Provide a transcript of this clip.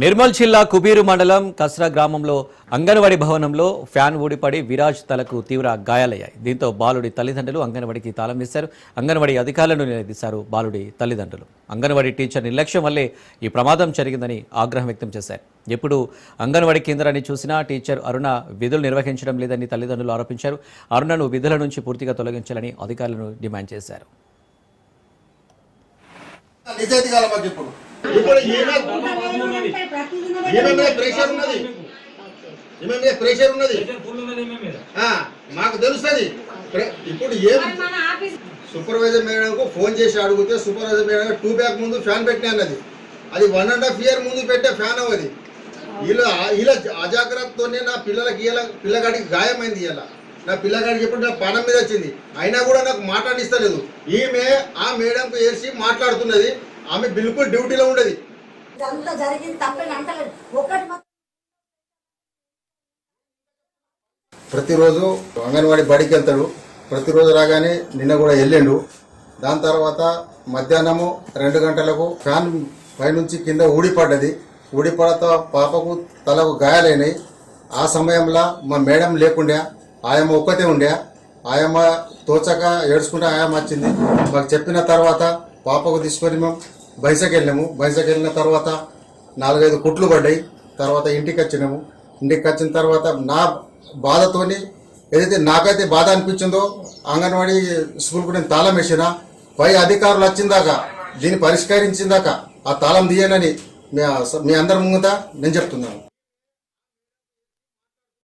నిర్మల్ జిల్లా కుబీరు మండలం కస్రా గ్రామంలో అంగన్వాడీ భవనంలో ఫ్యాన్ ఊడిపడి విరాజ్ తలకు తీవ్ర గాయాలయ్యాయి. దీంతో బాలుడి తల్లిదండ్రులు అంగన్వాడికి తాళం వేశారు అంగన్వాడీ అధికారులను నిలదీశారు బాలుడి తల్లిదండ్రులు. అంగన్వాడీ టీచర్ నిర్లక్ష్యం వల్లే ఈ ప్రమాదం జరిగిందని ఆగ్రహం వ్యక్తం చేశారు. ఎప్పుడు అంగన్వాడీ కేంద్రాన్ని చూసినా టీచర్ అరుణ విధులు నిర్వహించడం లేదని తల్లిదండ్రులు ఆరోపించారు. అరుణను విధుల నుంచి పూర్తిగా తొలగించాలని అధికారులను డిమాండ్ చేశారు. నిజాయితీ కాలం మాకు ఇప్పుడు ఈమె ప్రెషర్ ఉన్నది. ఈమె మీద ప్రెషర్ ఉన్నది? ఆ, మాకు తెలుస్తుంది. ఇప్పుడు ఏం సూపర్వైజర్ మేడంకు ఫోన్ చేసి అడిగితే సూపర్వైజర్ మేడం టూ బ్యాక్ ముందు ఫ్యాన్ పెట్టినా అన్నది. అది వన్ అండ్ హాఫ్ ఇయర్ ముందు పెట్టే ఫ్యాన్ అవ్వది వీళ్ళు వీళ్ళ అజాగ్రత్తతోనే నా పిల్లలకి ఇలా పిల్లగాడికి గాయమైంది ఇలా. నా పిల్లగాడికి ఇప్పుడు నా పానం మీద వచ్చింది. అయినా కూడా నాకు మాట్లాడిస్తలేదు. ఈమె ఆ మేడంకు వేసి మాట్లాడుతున్నది. ఆమె బిల్కుల్ డ్యూటీలో ఉండేది. ఇదంతా జరిగింది తప్పని అంటలేదు. ఒకటి మాత్రం ప్రతిరోజు అంగన్వాడీ బడికి వెళ్తాడు. ప్రతిరోజు రాగానే నిన్న కూడా వెళ్ళిండు. దాని తర్వాత మధ్యాహ్నము రెండు గంటలకు ఫ్యాన్ పైనుంచి కింద ఊడిపడ్డది. ఊడిపడతో పాపకు తలకు గాయాలైనాయి. ఆ సమయంలో మా మేడం లేకుండే ఆయమ్మ ఒక్కతే ఉండే. ఆయమ్మ తోచక ఏడ్చుకుంటే ఆయమ్మ వచ్చింది. మాకు చెప్పిన తర్వాత పాపకు తీసుకొని మేము బైసకి వెళ్ళాము. బైసకి వెళ్ళిన తర్వాత నాలుగైదు కుట్లు పడ్డాయి. తర్వాత ఇంటికి వచ్చినాము. ఇంటికి వచ్చిన తర్వాత నా బాధతోని ఏదైతే నాకైతే బాధ అనిపించిందో అంగన్వాడీ స్కూల్కు నేను తాళం వేసిన పై అధికారులు వచ్చిందాక దీన్ని పరిష్కరించిందాక ఆ తాళం తీయనని మీ మీ అందరి ముంగట నేను చెప్తున్నాను.